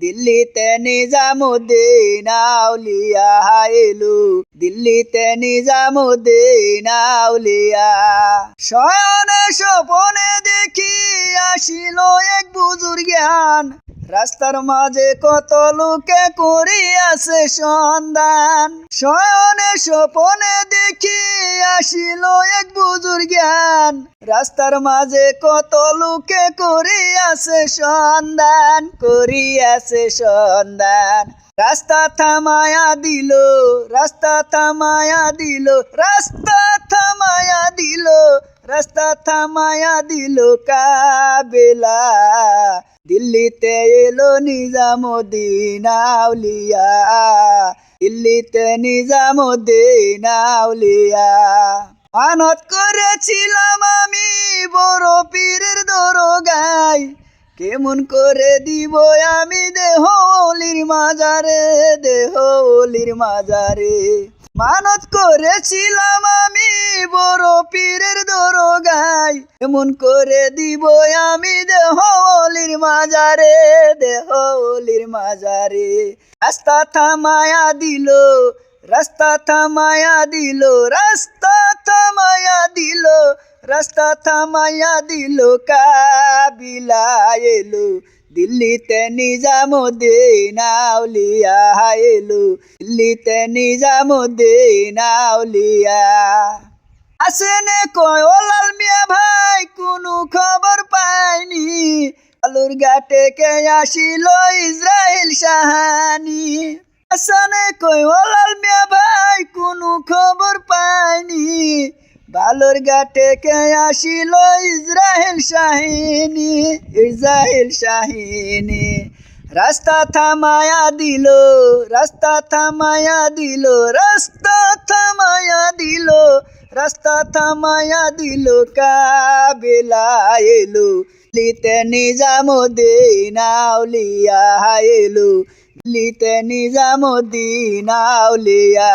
দিল্লিতে নিজামুদ্দিন আউলিয়া এলু দিল্লিতে নিজামুদ্দিন আউলিয়া। শয়নে স্বপনে দেখি আসিল এক বুজুর জ্ঞান রাস্তার মাঝে কত লোকে করিয়াছে সন্ধান। শয়নে স্বপনে দেখি আসিল এক বুজুর জ্ঞান রাস্তার মাঝে কত লোকে করিয়াছে সন্ধান করিয়াছে সন্ধান। রাস্তা থামায়া দিল, রাস্তা থামায়া দিল, রাস্তা থামায়া দিল, রাস্তা থামায়া দিল কাবেলা। দিল্লিতে এলো নিজামুদ্দিন আউলিয়া। দিল্লিতে নিজামুদ্দিন মানত করেছিলাম আমি বড় পীরের দরগায়। কেমন করে দিব আমি দেহ অলির মাজারে দেহ অলির মাজারে। মানত করেছিলাম আমি বড় পীরের দরগায়। কেমন করে দিব আমি দেহ অলির মাজারে দেহ অলির মাজারে। রাস্তা থামায়া দিল, রাস্তা থামায়া দিল, রাস্তা থামায়া দিল, রাস্তা থামায়া দিল, কাবিলা এলো। দিল্লিতে নিজামুদ্দিন আউলিয়া এলো। দিল্লিতে আউলিয়া আসেনে কয়, ও লাল মিয়া ভাই, কোনো খবর পাইনি। আলুর ঘাটে কে আসিল ইসরায়েল সাহানি? আসনে কই ও লাল মিয়া ভাই বালুর ঘাটে কে আসিল ইসরায়েল শাহিনী ইসরায়েল শাহিনী। রাস্তা থামায়া দিল, রাস্তা থামায়া দিল, রাস্তা থামায়া দিল, রাস্তা থামায়া দিল, কাবেলা এলো। লিতে নিজামুদ্দিন আউলিয়া এলো। লিতে নিজামুদ্দিন আউলিয়া